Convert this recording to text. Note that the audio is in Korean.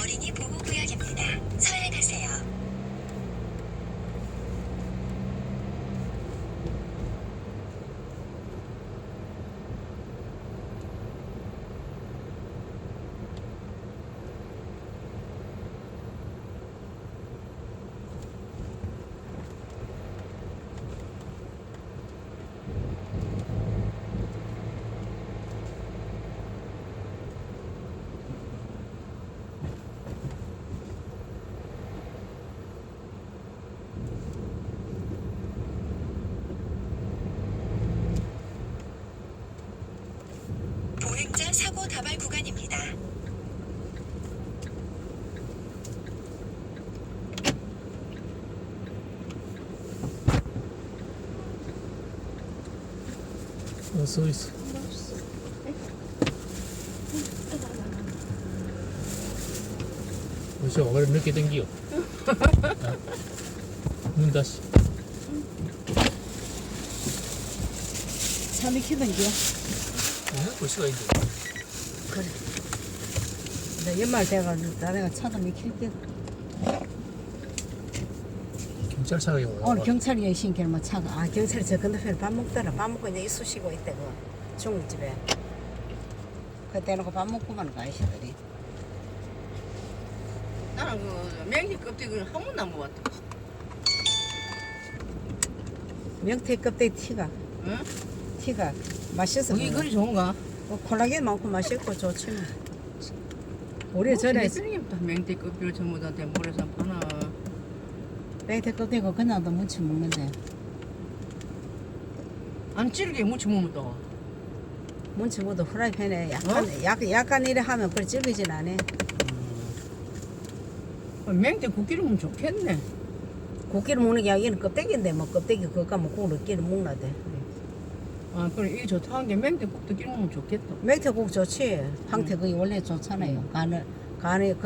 어린이 보호 구간입니다. 어서 있어. 벌써 어가를 늦게 당기요. 문 어? 다시. 잠이 키는겨. 응? 벌써가 있는데. 그래. 나 연말 돼가지고 나내가 차도 미킬게. 경찰차가 이거. 오늘 경찰이 신기는 차가. 아 경찰이 저 건너편에 밥 먹더라. 밥 먹고 이제 이쑤 시고 있대 그 중국집에. 그때 놓고 밥 먹고만 가 아저씨들이. 나는 그 맹지 껍데기를 한 번도 안 먹었다. 명태 껍데기 티가 응? 티가 맛있어. 그게 그리 좋은가? 뭐 콜라겐 많고 맛있고 좋지 뭐. 우리 전에 대표님 다 맹지 껍데기를 전부 다 대물에서 파나. 명태 껍데기 그냥도 무쳐 먹는데 안 찔게 무쳐 먹으면 또. 무쳐 먹어도 후라이팬에 약간 약, 약간 이래 하면 그래 질기진 않아. 맹지 국기를 먹으면 좋겠네. 고기를 먹는 게 아니라 껍데기인데 뭐 껍데기 그거 먹고 으끼를 먹나대. 아, 그래 이게 좋다는 게 맹지 껍데기를 먹으면 좋겠다. 맹태국 좋지. 황태 그게 원래 좋잖아요. 간을 간에